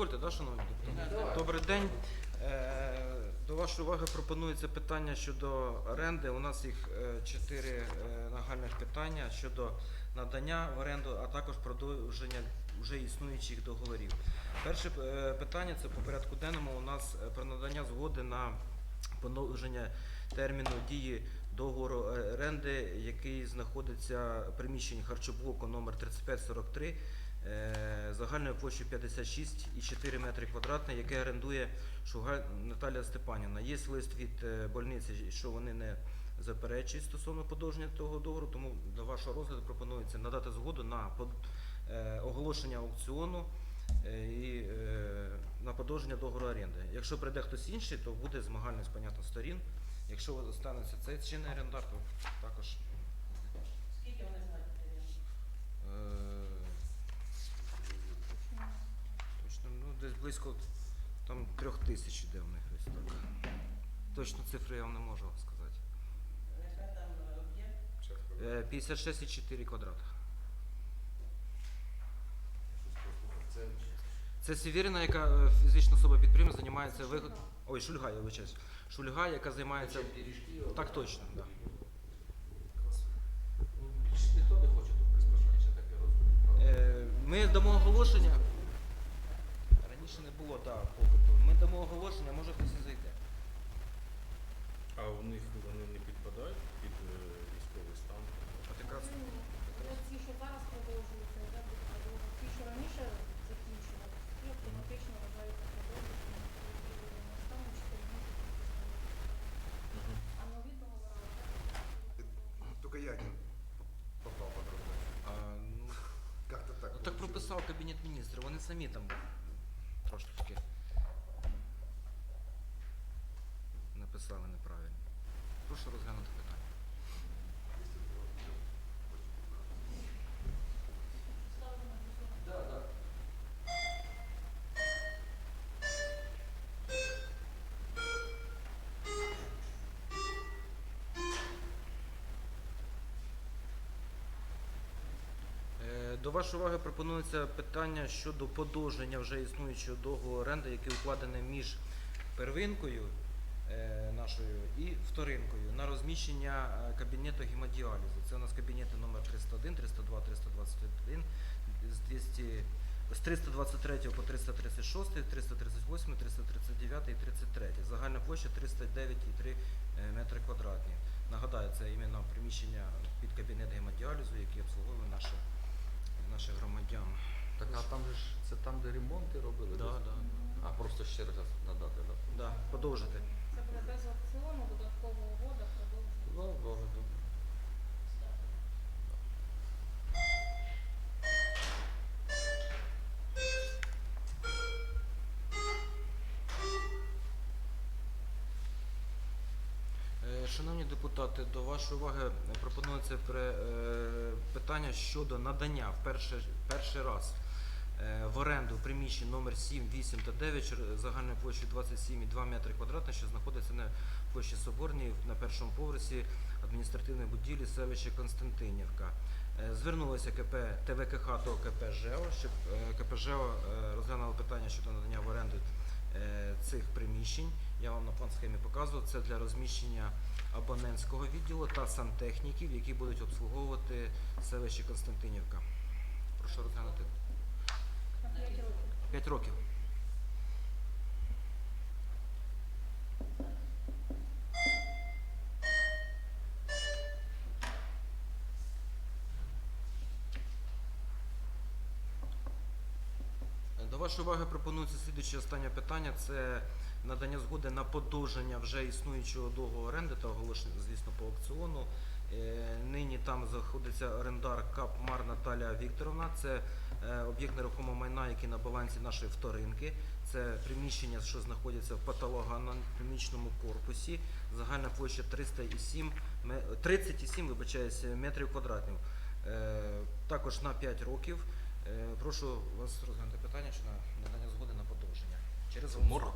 Дозвольте, да, шановні депутати? Добрий день. Е, До вашої уваги пропонується питання щодо оренди. У нас їх е, чотири е, нагальних питання щодо надання в оренду, а також продовження вже існуючих договорів. Перше питання це по порядку денному. У нас про надання згоди на подовження терміну дії договору оренди, який знаходиться в приміщенні харчоблоку номер 3543 е, загальною площею 56,4 метри квадратні, яке орендує Шугаль Наталія Степанівна. Є лист від е, больниці, що вони не заперечують стосовно подовження того договору, тому до вашого розгляду пропонується надати згоду на е, оголошення аукціону е, і е, на подовження договору оренди. Якщо прийде хтось інший, то буде змагальність, понятно, сторін. Якщо останеться цей чинний орендар, то також. Скільки вони платять? Е, Точно, ну десь близько там трьох тисяч іде в них ось так. Точно цифри я вам не можу сказати. Яка там об'єкт? Е, 56,4 квадрата. Це Сєвєрина, яка е, фізична особа підприємства, займається вигод... Ой, Шульга, я вибачаюсь. Шульга, яка займається. Так точно, так. Більш ніхто не хоче тут безпосередньо таке розуміти. Е, Ми дамо оголошення. Так попиту. Ми дамо оголошення, може хтось і зайде. А у них вони не підпадають під е, військовий стан? От якраз ті, що зараз продовжуються, будуть продовжувати. Ті, що раніше закінчували, ті автоматично вважаються продовженими, і настану 4 місяці. А нові договори Только я не попал под раздачу. а, ну, Как-то так. ну, так получилось. прописав Кабінет міністрів, вони самі там написали неправильно. Прошу розглянути питання. Е, До вашої уваги пропонується питання щодо подовження вже існуючого договору оренди, який укладений між первинкою е, нашою і вторинкою на розміщення е, кабінету гемодіалізу. Це у нас кабінети номер 301, 302, 321, з 200 з 323 по 336, 338, 339 і 33. Загальна площа 309,3 е, метри квадратні. Нагадаю, це іменно приміщення під кабінет гемодіалізу, який обслуговує наші, наших громадян. Так, а там же ж це там, де ремонти робили? Да, да, А просто ще раз надати, так? да, подовжити. Додаткова угода, продовження. Добре, добре. Шановні депутати, до вашої уваги пропонується е, питання щодо надання в перший, перший раз в оренду приміщень номер 7, 8 та 9 чер- загальною площею 27,2 метри квадратних, що знаходиться на площі Соборній на першому поверсі адміністративної будівлі селища Константинівка. Е, Звернулося КП ТВКХ до КП ЖЕО, щоб е, КП ЖЕО е, розглянуло питання щодо надання в оренду е, цих приміщень. Я вам на план схемі показував. Це для розміщення абонентського відділу та сантехніків, які будуть обслуговувати селище Константинівка. Прошу розглянути 5 років. До вашої уваги пропонується слідуюче останнє питання. Це надання згоди на подовження вже існуючого договору оренди та оголошення, звісно, по аукціону. Е, Нині там знаходиться орендар КАП Мар Наталія Вікторовна. Це об'єкт нерухомого майна, який на балансі нашої вторинки. Це приміщення, що знаходяться в патологоанатомічному корпусі. Загальна площа 307, ме- 37 вибачаюсь, метрів квадратних. Е, Також на 5 років. Е, Прошу вас розглянути питання щодо надання згоди на подовження. Через Мор?